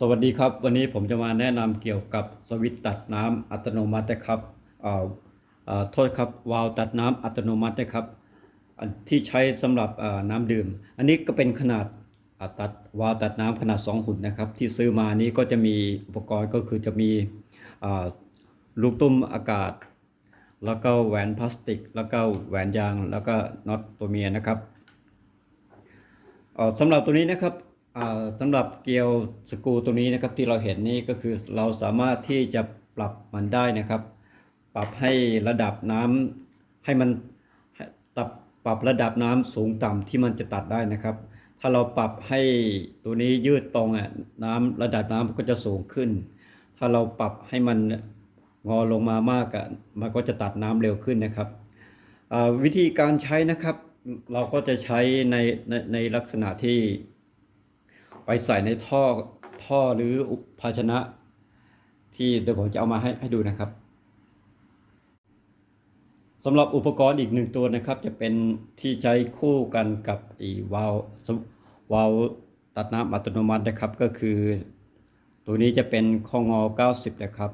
สวัสดีครับ วันนี้ผมจะมาแนะนำเกี่ยวกับสวิตตัดน้ำอัตโนมัตินะครับโทษครับวาล์วตัดน้ำอัตโนมัตินะครับที่ใช้สำหรับน้ำดื่ม อันนี้ก็เป็นขนาดอ่าตัดวาล์วตัดน้ำขนาด2หุ่นนะครับที่ซื้อมานี้ก็จะมีอุปกรณ์ก็คือจะมีลูกตุ้มอากาศ แล้วก็แหวนพลาสติก แล้วก็แหวนยางแล้วก็น็อตตัวเมียนะครับสำหรับตัวนี้นะครับ สำหรับเกลียวสกูตัวนี้นะครับที่เราเห็นนี่ก็คือเราสามารถที่จะปรับมันได้นะครับ ปรับให้ระดับน้ำให้มันให้ปรับปรับระดับน้ำสูงต่ำที่มันจะตัดได้นะครับ ถ้าเราปรับให้ตัวนี้ยืดตรงอะน้ำระดับน้ำก็จะสูงขึ้น ถ้าเราปรับให้มันงอลงมามากอะมันก็จะตัดน้ำเร็วขึ้นนะครับวิธีการใช้นะครับ เราก็จะใช้ในในในลักษณะที่ ไปใส่ในท่อท่อหรืออุปภาชนะ ที่เดี๋ยวผมจะเอามาให้ให้ดูนะครับสำหรับอุปกรณ์อีกหนึ่งตัวนะครับ จะเป็นที่ใช้คู่กันกับอีวาลววาล์วตัดน้ำอัตโนมัตินะครับ ก็คือ ตัวนี้จะเป็นข้องอ 90 นะครับ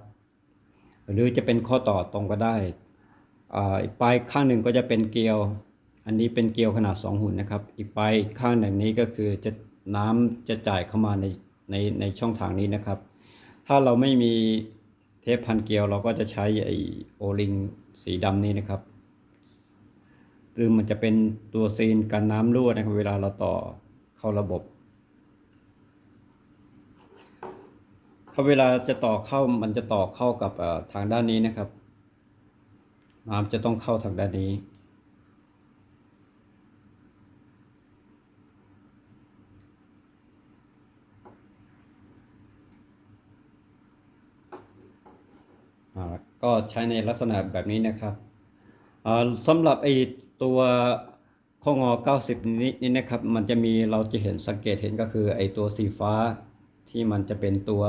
หรือจะเป็นข้อต่อตรงก็ได้อีกปลายข้างหนึ่งก็จะเป็นเกลียว อันนี้เป็นเกลียวขนาด 2 หุ่นนะครับ อีกปลายข้างหนึ่งนี้ก็คือจะ น้ำจะจ่ายเข้ามาในในในช่องทางนี้นะครับ ถ้าเราไม่มีเทปพันเกลียวเราก็จะใช้ไอโอลิงสีดำนี้นะครับคือมันจะเป็นตัวซีนกันน้ำรั่วนะครับเวลาเราต่อเข้าระบบถ้าเวลาจะต่อเข้ามันจะต่อเข้ากับทางด้านนี้นะครับ น้ำจะต้องเข้าทางด้านนี้ อ่า ก็ใช้ในลักษณะแบบนี้นะครับสำหรับไอตัวข้องอ 90 นี้นี่นะครับ มันจะมีเราจะเห็นสังเกตเห็นก็คือไอตัวสีฟ้าที่มันจะเป็นตัว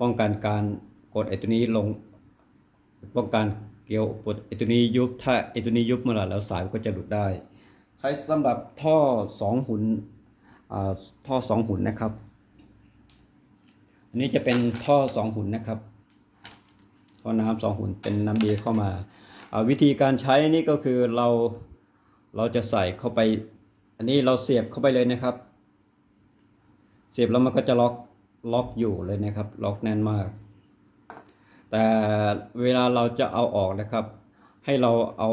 ป้องกันการกดไอตัวนี้ลง ป้องกันเกลียวปดไอตัวนี้ยุบถ้าไอตัวนี้ยุบเมื่อไหร่แล้วสายก็จะหลุดได้ ใช้สำหรับท่อสองหุ่นอ่าท่อสองหุ่นนะครับ อันนี้จะเป็นท่อสองหุ่นนะครับ ท่อน้ำสองหุ่นเป็นน้ำเบีเข้ามาอ่าวิธีการใช้นี่ก็คือเราเราจะใส่เข้าไป อันนี้เราเสียบเข้าไปเลยนะครับ เสียบแล้วมันก็จะล็อกล็อกอยู่เลยนะครับ ล็อกแน่นมาก แต่เวลาเราจะเอาออกนะครับ ให้เราเอา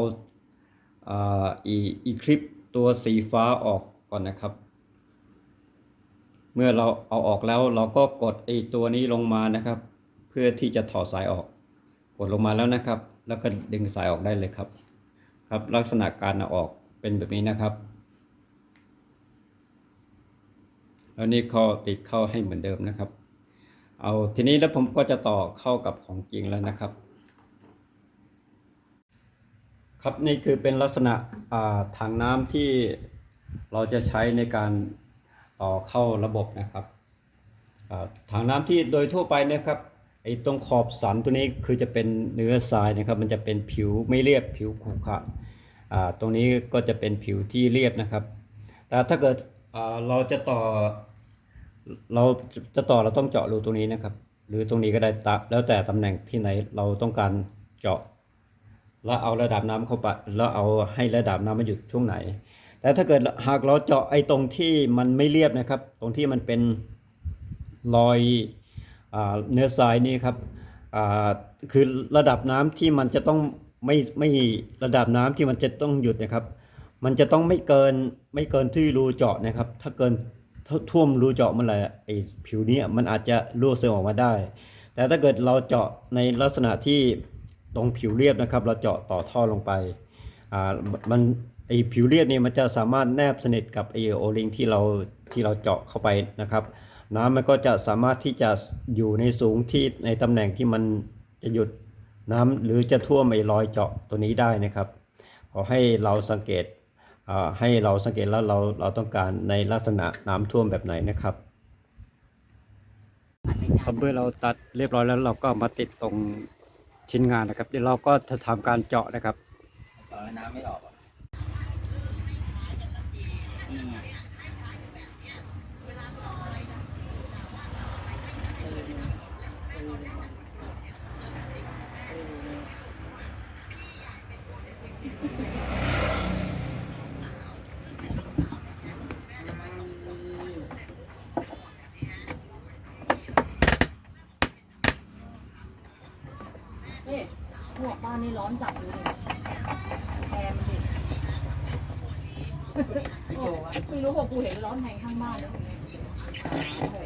อีอีคลิปตัวสีฟ้าออกก่อนนะครับ เมื่อเราเอาออกแล้วเราก็กดไอตัวนี้ลงมานะครับ เพื่อที่จะถอดสายออก ดลงมาแล้วนะครับ แล้วก็ดึงสายออกได้เลยครับ ครับลักษณะการเอาออกเป็นแบบนี้นะครับ แล้วนี่ก็ติดเข้าให้เหมือนเดิมนะครับ เอาทีนี้แล้วผมก็จะต่อเข้ากับของจริงแล้วนะครับ ครับนี่คือเป็นลักษณะอ่าถังน้ำที่เราจะใช้ในการต่อเข้าระบบนะครับอ่าถังน้ำที่โดยทั่วไปเนะครับ ไอ้ตรงขอบสันตัวนี้คือจะเป็นเนื้อทรายนะครับ มันจะเป็นผิวไม่เรียบผิวขรุขระอ่าตรงนี้ก็จะเป็นผิวที่เรียบนะครับ แต่ถ้าเกิดอ่าเราจะต่อ เราจะต่อเราต้องเจาะรูตรงนี้นะครับ หรือตรงนี้ก็ได้ตะแล้วแต่ตำแหน่งที่ไหนเราต้องการเจาะ แล้วเอาระดับน้ำเข้าไปแล้วเอาให้ระดับน้ำมันหยุดช่วงไหน แต่ถ้าเกิดหากเราเจาะไอ้ตรงที่มันไม่เรียบนะครับ ตรงที่มันเป็นรอย เนื้อทรายนี่ครับคือระดับน้ำที่มันจะต้องไม่ไม่ระดับน้ำที่มันจะต้องหยุดนะครับ มันจะต้องไม่เกินไม่เกินที่รูเจาะนะครับ ถ้าเกินท่วมรูเจาะเมื่อไหร่ไอ้ผิวนี้มันอาจจะรั่วซึมออกมาได้ แต่ถ้าเกิดเราเจาะในลักษณะที่ตรงผิวเรียบนะครับ เราเจาะต่อท่อลงไปอ่ามันไอผิวเรียบเนี่ยมันจะสามารถแนบสนิทกับไอโอลิงที่เราที่เราเจาะเข้าไปนะครับ น้ำมันก็จะสามารถที่จะอยู่ในสูงที่ในตำแหน่งที่มันจะหยุดน้ำหรือจะท่วมไอรอยเจาะตัวนี้ได้นะครับ ขอให้เราสังเกตอ่าให้เราสังเกตแล้วเราเราต้องการในลักษณะน้ำท่วมแบบไหนนะครับพอเมื่อเราตัดเรียบร้อยแล้วเราก็มาติดตรงชิ้นงานนะครับ เดี๋ยวเราก็จะทำการเจาะนะครับต่อให้น้ำไม่ออกอะนี่ไงานนี้ ร้อนจัดเลยแอร์มันดิโอ้ไม่รู้ว่ากูเห็นร้อนแทงข้างบ้านแล้วห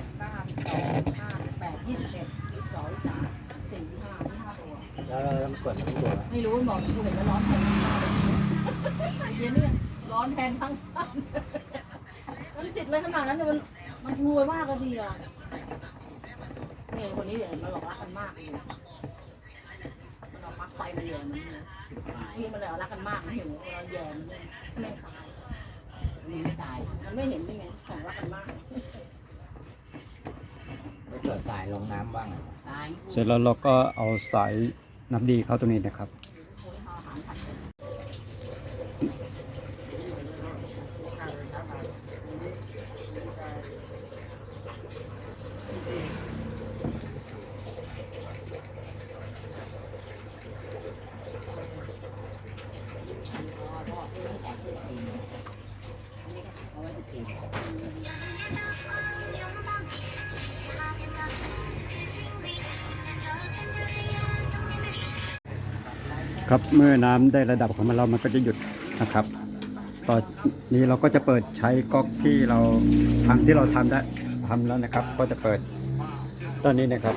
กเก้าสองห้าแปดยี่สิบเอ็ดยี่สิบสองยี่สิบสามสี่ยี่สิบห้ายี่สิบห้าตัว แล้วเรามันเปิดมันตัวไม่รู้มันบอกกูเห็นว่าร้อนแทนทั้งบ้านเลยเย็นเนี่ยร้อนแทนทั้งบ้านมันติดเลยขนาดนั้นเนี่ยมันมันรวยมากเลยทีอะเนี่ยคนนี้เดี๋ยวมันบอกรักกันมากเลย ไฟมาแย่มันเนี่ยนี่มันเลยเอารักกันมากมันเห็นเราแย่มันไม่ตายมันไม่ตายมันไม่เห็นได้ไงของรักกันมากไม่เกิดสายลงน้ำบ้าง ตาย เสร็จแล้วเราก็เอาสายน้ำดีเข้าตรงนี้นะครับ ครับเมื่อน้ำได้ระดับของมันเรามันก็จะหยุดนะครับตอนนี้เราก็จะเปิดใช้ก๊อกที่เราทางที่เราทำได้ทำแล้วนะครับ ก็จะเปิดตอนนี้นะครับ